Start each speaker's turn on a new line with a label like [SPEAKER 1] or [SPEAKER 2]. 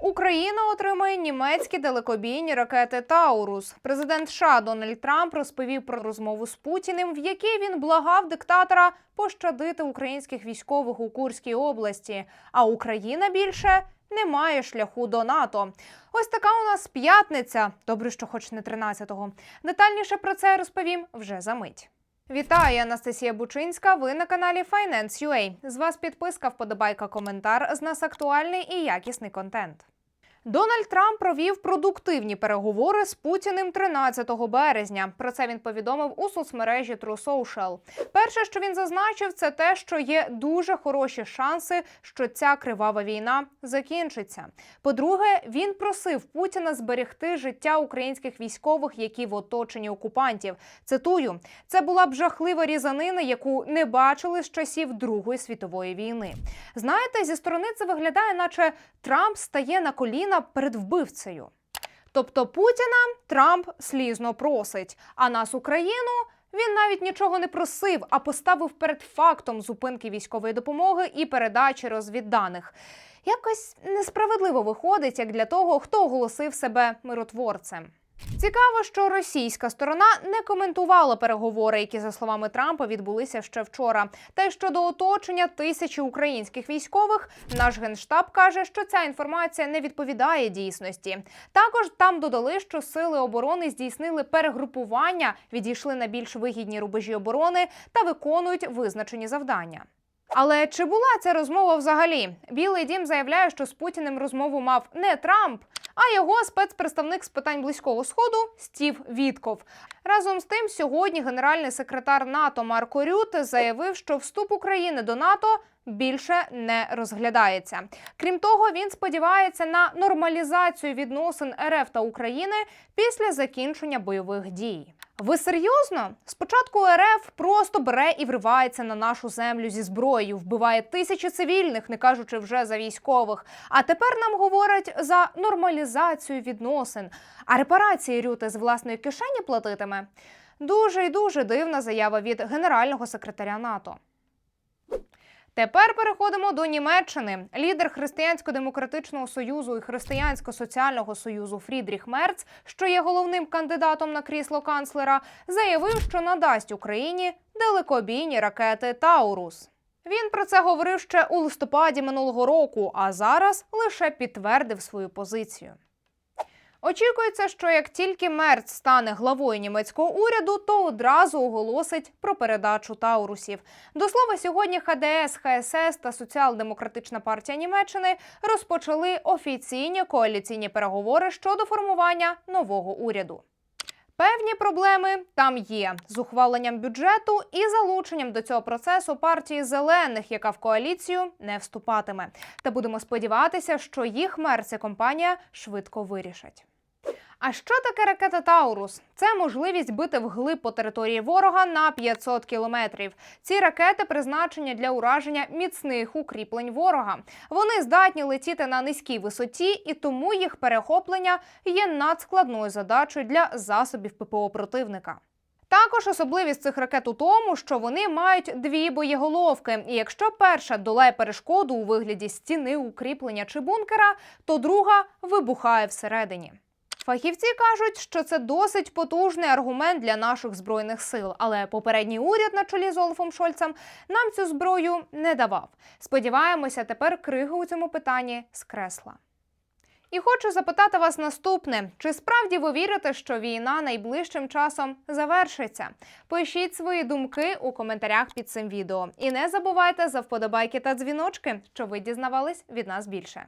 [SPEAKER 1] Україна отримає німецькі далекобійні ракети Таурус. Президент США Дональд Трамп розповів про розмову з Путіним, в якій він благав диктатора пощадити українських військових у Курській області. А Україна більше не має шляху до НАТО. Ось така у нас п'ятниця. Добре, що хоч не 13-го. Детальніше про це розповім вже за мить. Вітаю, Анастасія Бучинська. Ви на каналі Finance.ua. З вас підписка, вподобайка, коментар. З нас актуальний і якісний контент. Дональд Трамп провів продуктивні переговори з Путіним 13 березня. Про це він повідомив у соцмережі True Social. Перше, що він зазначив, це те, що є дуже хороші шанси, що ця кривава війна закінчиться. По-друге, він просив Путіна зберегти життя українських військових, які в оточенні окупантів. Цитую: це була б жахлива різанина, яку не бачили з часів Другої світової війни. Знаєте, зі сторони це виглядає, наче Трамп стає на коліна перед вбивцею. Тобто Путіна Трамп слізно просить, а нас Україну. Він навіть нічого не просив, а поставив перед фактом зупинки військової допомоги і передачі розвідданих. Якось несправедливо виходить, як для того, хто оголосив себе миротворцем. Цікаво, що російська сторона не коментувала переговори, які за словами Трампа відбулися ще вчора. Та й щодо оточення тисячі українських військових, наш генштаб каже, що ця інформація не відповідає дійсності. Також там додали, що сили оборони здійснили перегрупування, відійшли на більш вигідні рубежі оборони та виконують визначені завдання. Але чи була ця розмова взагалі? Білий дім заявляє, що з Путіним розмову мав не Трамп, а його спецпредставник з питань близького сходу Стів Вітков. Разом з тим, сьогодні генеральний секретар НАТО Марко Рют заявив, що вступ України до НАТО більше не розглядається. Крім того, він сподівається на нормалізацію відносин РФ та України після закінчення бойових дій. Ви серйозно? Спочатку РФ просто бере і вривається на нашу землю зі зброєю, вбиває тисячі цивільних, не кажучи вже за військових. А тепер нам говорять за нормалізацію відносин. А репарації Рюти з власної кишені платитиме. Дуже і дуже дивна заява від генерального секретаря НАТО. Тепер переходимо до Німеччини. Лідер Християнсько-демократичного союзу і Християнсько-соціального союзу Фрідріх Мерц, що є головним кандидатом на крісло канцлера, заявив, що надасть Україні далекобійні ракети Таурус. Він про це говорив ще у листопаді минулого року, а зараз лише підтвердив свою позицію. Очікується, що як тільки Мерц стане главою німецького уряду, то одразу оголосить про передачу Таурусів. До слова, сьогодні ХДС, ХСС та Соціал-демократична партія Німеччини розпочали офіційні коаліційні переговори щодо формування нового уряду. Певні проблеми там є з ухваленням бюджету і залученням до цього процесу партії зелених, яка в коаліцію не вступатиме. Та будемо сподіватися, що їх мерці компанія швидко вирішить. А що таке ракета Таурус? Це можливість бити вглиб по території ворога на 500 кілометрів. Ці ракети призначені для ураження міцних укріплень ворога. Вони здатні летіти на низькій висоті, і тому їх перехоплення є надскладною задачею для засобів ППО противника. Також особливість цих ракет у тому, що вони мають дві боєголовки. І якщо перша долає перешкоду у вигляді стіни, укріплення чи бункера, то друга вибухає всередині. Фахівці кажуть, що це досить потужний аргумент для наших збройних сил, але попередній уряд на чолі з Олафом Шольцем нам цю зброю не давав. Сподіваємося, тепер крига у цьому питанні скресла. І хочу запитати вас наступне: чи справді ви вірите, що війна найближчим часом завершиться? Пишіть свої думки у коментарях під цим відео. І не забувайте за вподобайки та дзвіночки, щоб ви дізнавались від нас більше.